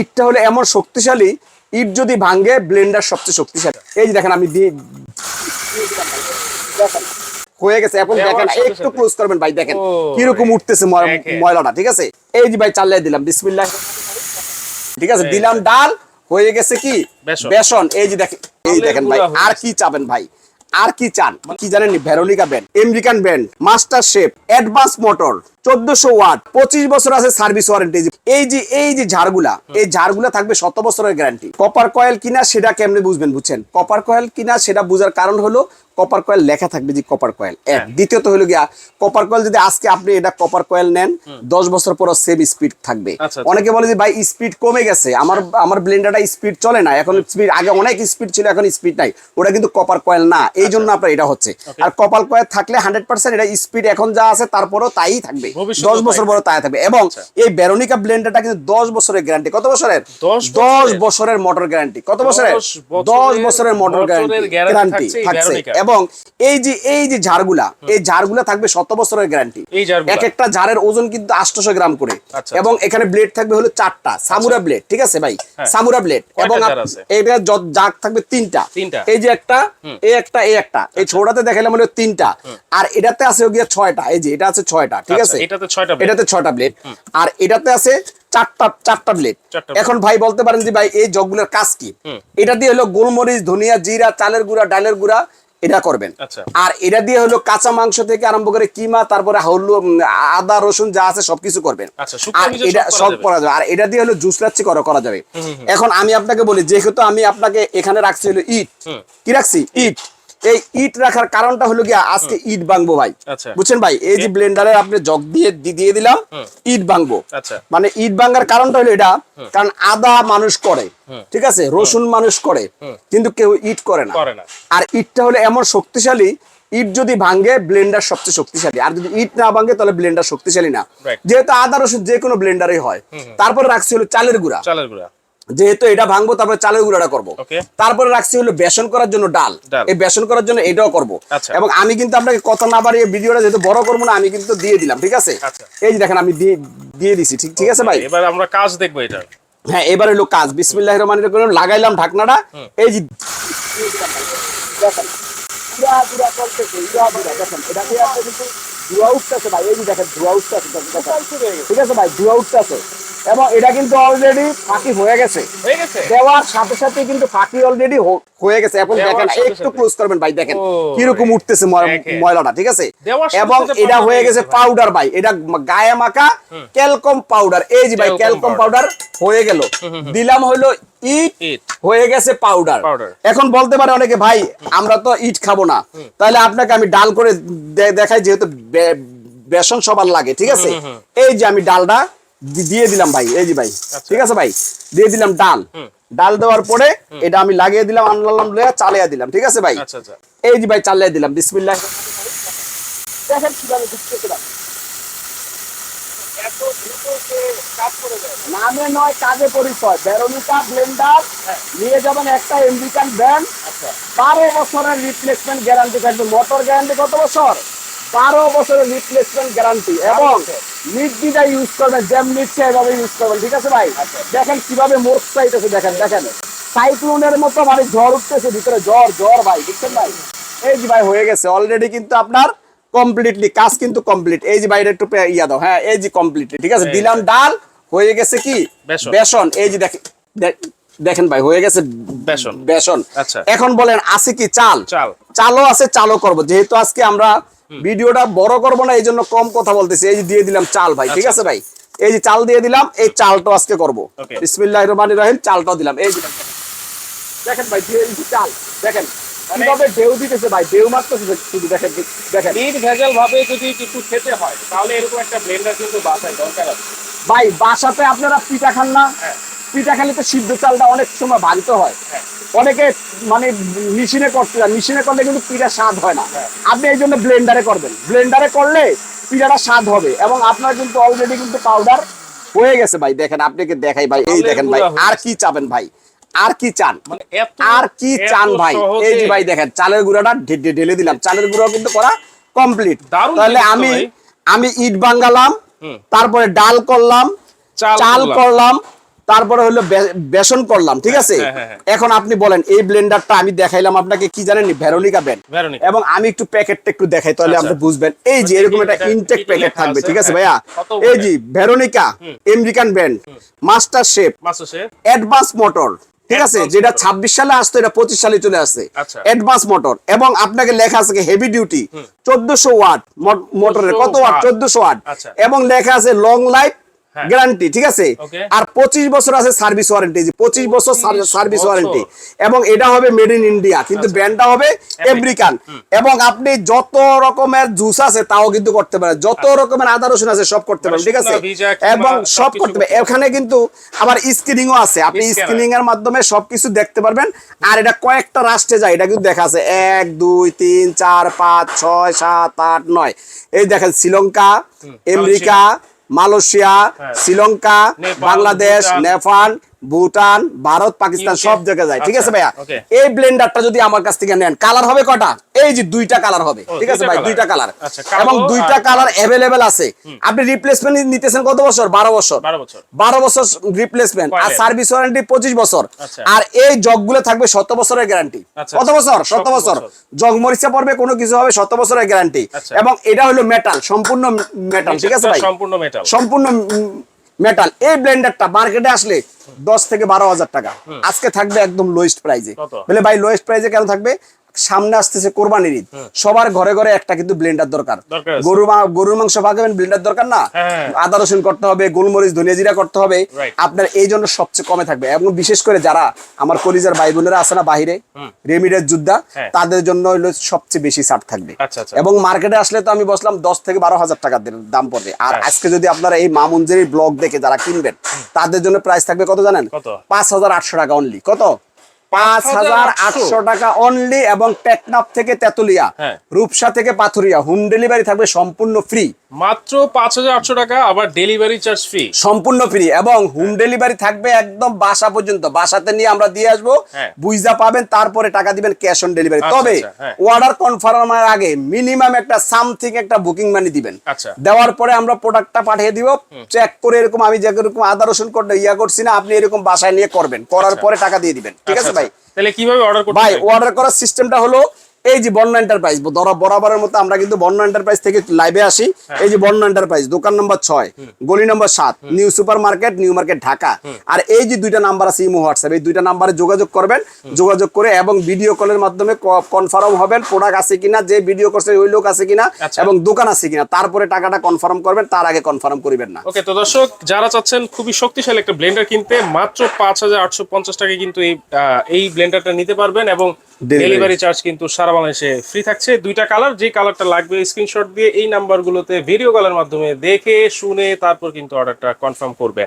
ইটটা হলো এমন শক্তিশালী ইট যদি ভাঙে ব্লেন্ডার সবচেয়ে শক্তিশালী। এই যে দেখেন আমি দিয়ে হয়ে গেছে এখন দেখেন একটু ক্লোজ করবেন ভাই দেখেন। কীরকম উঠতেছে ময়লাটা ঠিক আছে? এই যে ভাই চালিয়ে দিলাম বিসমিল্লাহ। ঠিক আছে দিলাম ডাল হয়ে গেছে কি? বেসন। এই যে দেখেন এই দেখেন ভাই আর কি চাবেন ভাই? আর কি চান? কি জানেন Veronica band American band master shape advance motor. চোদ্দশো ওয়াট পঁচিশ বছর আছে সার্ভিস ওয়ারেন্টি। এই যে এই যে ঝাড়গুলা এই ঝাড়গুলা থাকবে শত বছরের গ্যারান্টি। কপার কয়েল কিনা সেটা কেমনে বুঝবেন বুঝছেন? কপার কয়েল কিনা সেটা বুঝার কারণ হলো কপার কয়েল লেখা থাকবে যে কপার কয়েল। এক। হ্যাঁ। দ্বিতীয়ত হলো গিয়া কপার কয়েল যদি আজকে আপনি এটা কপার কয়েল নেন দশ বছর পর সেম স্পিড থাকবে। আচ্ছা, আচ্ছা। অনেকে বলে যে ভাই স্পিড কমে গেছে। আমার আমার ব্লেন্ডারটা স্পিড চলে না। এখন স্পিড আগে অনেক স্পিড ছিল এখন স্পিড নাই। ওটা কিন্তু কপার কয়েল না। এই জন্য আপনার এটা হচ্ছে। আর কপার কয়েল থাকলে হান্ড্রেড পার্সেন্ট এটা স্পিড এখন যা আছে তারপরও তাই থাকবে। দশ বছর পরে তাই থাকবে। এবং এই বেরোনিকা ব্লেন্ডারটা কিন্তু দশ বছরের গ্যারান্টি কত বছরের? দশ বছরের? মোটর গ্যারান্টি কত বছরের? দশ বছরের মোটর গ্যারান্টি গ্যারান্টি থাকছে। এবং এই যে এই যে ঝাড়গুলা এই ঝাড়গুলা থাকবে শত বছরের গ্যারান্টি এক একটা ঝাড়ের ওজন কিন্তু আটশোশো গ্রাম করে। আচ্ছা, এবং এখানে ব্লেড থাকবে হলো চারটা। সামুরা ব্লেড ঠিক আছে ভাই? হ্যাঁ। সামুরা ব্লেড এবং এটা জাগ থাকবে তিনটা। এই যে একটা এই একটা এই একটা। এই ছোটটাতে দেখালাম হলো তিনটা। আর এটাতে আছে গিয়ে ছয়টা। এই যে এটা আছে ছয়টা ঠিক আচ্ছা, আছে? এটাতে ছয়টা blade। এটাতে ছয়টা ব্লেড আর এটাতে আছে চারটা চারটা ব্লেড এখন ভাই বলতে পারেন যে ভাই এই জগগুলোর কাজ কি? এটা দিয়ে হলো গোলমরিচ ধনিয়া জিরা চালের গুঁড়া ডালের গুঁড়া এটা করবেন। আচ্ছা। আর এটা দিয়ে হলো কাঁচা মাংস থেকে আরম্ভ করে কিমা তারপরে হলো আদা রসুন যা আছে সবকিছু করবেন। আচ্ছা, আর এটা সব করা যাবে। করা যাবে। আর এটা দিয়ে হলো জুস লাচ্ছি করা করা যাবে। এখন আমি আপনাকে বলি যেহেতু আমি আপনাকে এখানে রাখছি হলো ইট। কি রাখছি? ইট। এই ইট রাখার কারণটা হলো গিয়া আজকে ইট ভাঙবো ভাই। আচ্ছা। বুঝছেন ভাই? এই যে ব্লেন্ডারের আপনি জগ দিয়ে দিয়ে দিলাম ইট ভাঙবো। আচ্ছা। মানে ইট ভাঙার কারণটা হলো এটা কারণ আদা মানুষ করে ঠিক আছে? রসুন মানুষ করে কিন্তু কেউ ইট করে না। করে না। আর ইটটা হলো এমন শক্তিশালী ইট যদি ভাঙে ব্লেন্ডার সবচেয়ে শক্তিশালী। আর যদি ইট না ভাঙে তাহলে ব্লেন্ডার শক্তিশালী না। যেহেতু আদা রসুন যে কোনো ব্লেন্ডারই হয়। তারপরে রাখছি হলো চালের গুঁড়া। চালের গুঁড়া। যেহেতু এটা ভাঙবো তারপরে চালের গুঁড়াটা করব। তারপরে রাখছি হলো বেসন করার জন্য ডাল। এই বেসন করার জন্য এটাও করব। আচ্ছা। এবং আমি কিন্তু আপনাকে কথা না বাড়িয়ে ভিডিওটা যেহেতু বড় করব না আমি কিন্তু দিয়ে দিলাম ঠিক আছে? আচ্ছা। এই যে দেখেন আমি দিয়ে দিয়ে দিছি ঠিক ঠিক আছে ভাই? এবার আমরা কাজ দেখব এটা। হ্যাঁ এবারে হলো কাজ। বিসমিল্লাহ রহমান রহিম লাগাইলাম ঢাকনাটা। এই যে ভাই ধোয়া উঠতেছে। ঠিক আছে ভাই ধোয়া উঠতেছে। এবং এটা কিন্তু অলরেডি ফাঁকি হয়ে গেছে। দেওয়ার সাথে সাথে কিন্তু ফাঁকি অলরেডি হয়ে গেছে। এখন দেখেন একটু ক্লোজ করবেন ভাই দেখেন কীরকম উঠতেছে ময়লাটা ঠিক আছে? এবং এটা হয়ে গেছে পাউডার ভাই। এটা গায়ে মাখা ক্যালকম পাউডার এই যে ভাই ক্যালকম পাউডার হয়ে গেল। দিলাম হলো ইট। হয়ে গেছে পাউডার এখন বলতে পারে অনেকে ভাই আমরা তো ইট খাব না। তাহলে আপনাকে আমি ডাল করে দেখাই যেহেতু বেসন সবার লাগে ঠিক আছে? এই যে আমি ডালটা দিয়ে দিলাম ভাই এই যে ভাই আচ্ছা। ঠিক আছে ভাই? দিয়ে দিলাম ডাল। ডাল দেওয়ার পরে এটা আমি লাগিয়ে দিলাম আনলাম চালিয়ে দিলাম ঠিক আছে ভাই? আচ্ছা আচ্ছা। এই যে ভাই চালিয়ে দিলাম বিসমিল্লাহ। নামে নয় কাজে পরিচয়। ব্লেন্ডার নিয়ে যাবেন একটা আমেরিকান ব্র্যান্ড বারো বছরের রিপ্লেসমেন্ট গ্যারান্টি থাকবে। মোটর গ্যারান্টি কত বছর? বারো বছরের রিপ্লেসমেন্ট গ্যারান্টি এবং নির্দিটা ইউজ করবেন যেমনি ইচ্ছে এভাবে ইউজ করবেন ঠিক আছে ভাই? দেখেন কীভাবে মোট চাইতেছে দেখেন দেখেন। সাইক্লোনের মতো মানে ঝড় উঠতেছে ভিতরে জ্বর জ্বর ভাই বুঝছেন ভাই? এই যে ভাই হয়ে গেছে। অলরেডি কিন্তু আপনার কমপ্লিটলি কাজ কিন্তু কমপ্লিট এই যে বাইরে একটু ইয়া দাও। হ্যাঁ এই যে কমপ্লিটলি ঠিক আছে? দিলাম ডাল হয়ে গেছে কি? বেসন। বেসন। এই যে দেখেন দেখ- দেখেন ভাই হয়ে গেছে বেসন। বেসন। আচ্ছা। এখন বলেন আছে কি চাল? চাল। চালও আছে চালও করব। যেহেতু আজকে আমরা ভিডিওটা বড় করব না এই জন্য কম কথা বলতেছি। এই যে দিয়ে দিলাম চাল ভাই ঠিক আচ্ছা, আছে ভাই? এই যে চাল দিয়ে দিলাম এই চালটা আজকে করব। Okay. বিসমিল্লাহির রহমানির রহিম চালটাও দিলাম। এই যে দেখেন। ভাই দিয়ে দিচ্ছি চাল দেখেন মানে- কীভাবে ঢেউ দিতেছে ভাই ঢেউ মারতেছে শুধু দেখেন দেখেন। নিট ভেজাল ভাবে যদি কিছু খেতে হয় তাহলে এরকম একটা ব্লেন্ডার কিন্তু বাসায় দরকার আছে। ভাই বাসাতে আপনারা পিঠা খান না। হ্যাঁ। পিঠা খালি তো সিদ্ধ চালটা অনেক সময় ভাঙতে হয়। হ্যাঁ। অনেকে মানে মেশিনে করতে যায়। মেশিনে করলে কিন্তু পিঠা স্বাদ হয় না। হ্যাঁ। আপনি এই জন্য ব্লেন্ডারে করবেন। ব্লেন্ডারে করলে পিঠাটা স্বাদ হবে এবং আপনার কিন্তু অলরেডি কিন্তু পাউডার হয়ে গেছে ভাই। দেখেন আপনাকে দেখাই ভাই? এই দেখেন ভাই আর কি চাবেন ভাই? আর কি চান? মানে আর কি চান ভাই? এই যে ভাই দেখেন চালের গুঁড়াটা ঢে- ঢে- ঢেলে দিলাম। চালের গুঁড়া কিন্তু করা কমপ্লিট তাহলে আমি আমি ইট বাঙ্গালাম তারপরে ডাল করলাম চাল করলাম। তারপরে হলো বেসন করলাম ঠিক আছে? হ্যাঁ, হ্যাঁ, হ্যাঁ। এখন আপনি বলেন এই ব্লেন্ডারটা আমি দেখাইলাম আপনাকে কি জানেন ভেরোনিকা ব্যান্ড এবং আমি একটু প্যাকেটটা একটু দেখাই তাহলে আচ্ছা। আপনি বুঝবেন। এই যে এরকম একটা ইনটেক প্যাকেট থাকবে ঠিক আছে হ্যাঁ। ভাইয়া? এই যে Veronica American band master shape advance motor ঠিক আছে? যেটা। ছাব্বিশ সালে আসতো এটা পঁচিশ সালে চলে আসছে। আচ্ছা। অ্যাডভান্স মোটর এবং আপনাকে লেখা আছে হেভি ডিউটি চোদ্দশো ওয়াট মোটরের কত ওয়াট? চোদ্দশো ওয়াট। আচ্ছা। এবং লেখা আছে লং লাইফ হ্যাঁ। গ্যারান্টি ঠিক আছে? আর পঁচিশ বছর আছে সার্ভিস ওয়ারেন্টি পঁচিশ বছর সার্ভিস ওয়ারেন্টি। এবং এটা হবে মেড ইন ইন্ডিয়া কিন্তু ব্যান্ডটা হবে আমেরিকান এবং আপনি যত রকমের জুস আছে তাও কিন্তু করতে পারেন। যত রকমের আদা রসুন আছে সব করতে পারেন ঠিক আছে? এবং সব করতে পারেন। এখানে কিন্তু আবার স্ক্রিনিংও আছে। আপনি। স্ক্রিনিং এর মাধ্যমে সবকিছু দেখতে পারবেন। আর এটা কয়েকটা রাষ্ট্রে যায় এটা কিন্তু দেখা আছে। এক দুই তিন চার পাঁচ ছয় সাত আট নয়। এই দেখেন শ্রীলঙ্কা আমেরিকা মালয়েশিয়া হ্যাঁ। শ্রীলঙ্কা বাংলাদেশ নেপাল ভুটান ভারত পাকিস্তান সব জায়গায় যায়। ঠিক আছে আচ্ছা, ভাইয়া এই ব্লেন্ডারটা যদি আমার কাছ থেকে নেন কালার হবে কটা? এই যে দুইটা কালার হবে। ঠিক আছে ভাই? দুইটা কালার আচ্ছা, এবং দুইটা কালার অ্যাভেলেবেল আছে। আপনি রিপ্লেসমেন্ট নিতেছেন কত বছর? বারো বছর। 12 বছর। বারো বছর রিপ্লেসমেন্ট আর সার্ভিস ওয়ারেন্টি পঁচিশ বছর। আচ্ছা। আর এই জগগুলো থাকবে শত বছরের গ্যারান্টি কত। বছর? শত বছর। জগ মরিচা পড়বে কোনো কিছু হবে শত বছরের গ্যারান্টি। এবং এটা হলো মেটাল সম্পূর্ণ মেটাল ঠিক আছে ভাই? সম্পূর্ণ মেটাল সম্পূর্ণ মেটাল এই ব্লেন্ডারটা মার্কেটে আসলে দশ থেকে বারো হাজার টাকা। আজকে থাকবে একদম লোয়েস্ট প্রাইজে বলে ভাই লোয়েস্ট প্রাইজে কেন থাকবে? সামনে আসতেছে কোরবানির ঈদ। সবার ঘরে ঘরে একটা কিন্তু ব্লেন্ডার দরকার। গরু গরুর মাংস পাকাবেন ব্লেন্ডার দরকার না? হ্যাঁ। আদা রসুন করতে হবে গোলমরিচ ধনিয়া জিরা করতে হবে। আপনার এই জন্য সবচেয়ে কমে থাকবে। এবং বিশেষ করে যারা আমার কলিজার ভাই বোনেরা আছে না বাহিরে রেমিডের যোদ্ধা হ্যাঁ। তাদের জন্য হলো সবচেয়ে বেশি ছাড় থাকবে। আচ্ছা, আচ্ছা। এবং মার্কেটে আসলে তো আমি বসলাম দশ থেকে বারো হাজার টাকার দাম পড়বে। আর হ্যাঁ। আজকে যদি আপনারা এই মামুনজেরি ব্লগ দেখে যারা কিনবেন তাদের জন্য প্রাইস থাকবে কত জানেন? পাঁচ হাজার আটশো টাকা অনলি কত? পাঁচ হাজার আটশো টাকা অনলি এবং টেকনাফ থেকে তেতুলিয়া হ্যাঁ। রূপসা থেকে পাথুরিয়া। হোম ডেলিভারি থাকবে সম্পূর্ণ ফ্রি মাত্র পাঁচ হাজার আটশো টাকা আবার ডেলিভারি চার্জ ফ্রি সম্পূর্ণ ফ্রি এবং হোম ডেলিভারি থাকবে একদম বাসা পর্যন্ত। বাসাতে নিয়ে আমরা দিয়ে আসব। হ্যাঁ। পাবেন তারপরে টাকা দিবেন ক্যাশ অন ডেলিভারি আচ্ছা, তবে আচ্ছা, হ্যাঁ। অর্ডার কনফার্মের আগে মিনিমাম একটা সামথিং একটা বুকিং মানি দিবেন। আচ্ছা। দেওয়ার পরে আমরা প্রোডাক্টটা পাঠিয়ে দিব। চেক করে এরকম আমি যেরকম আদা রসুন ইয়া করছি না আপনি এরকম বাসায় নিয়ে করবেন। করার আচ্ছা। পরে টাকা দিয়ে দিবেন। ঠিক আছে আচ্ছা, ভাই। তাহলে কীভাবে অর্ডার করতে ভাই? অর্ডার করার সিস্টেমটা হলো এই যে বর্ণ এন্টারপ্রাইজ বরাবরের মতো আমরা কিন্তু বর্ণ এন্টারপ্রাইজ থেকে লাইভে আসি। হ্যাঁ। এই যে বর্ণ এন্টারপ্রাইজ দোকান নম্বর ছয় গলি নম্বর সাত new super market new market Dhaka. আর এই যে দুইটা নাম্বার আছে ইমো হোয়াটসঅ্যাপ এই দুইটা নাম্বারে যোগাযোগ করবেন। যোগাযোগ করে এবং ভিডিও কলের মাধ্যমে কনফার্ম হবেন প্রোডাক্ট আছে কিনা যে ভিডিও করছে ওই লোক আছে কিনা আচ্ছা। এবং দোকান আছে কিনা। তারপরে টাকাটা কনফার্ম করবেন তার আগে কনফার্ম করিবেন না। ওকে তো দর্শক যারা চাচ্ছেন খুবই শক্তিশালী একটা ব্লেন্ডার কিনতে মাত্র পাঁচ হাজার আটশো পঞ্চাশ টাকা কিন্তু এই ব্লেন্ডারটা নিতে পারবেন এবং। ডেলিভারি চার্জ কিন্তু সারা বাংলাদেশে ফ্রি থাকছে। দুইটা কালার যে কালারটা লাগবে স্ক্রিনশট দিয়ে এই নাম্বারগুলোতে ভিডিও কলের মাধ্যমে দেখে শুনে তারপর কিন্তু অর্ডারটা কনফার্ম করবেন।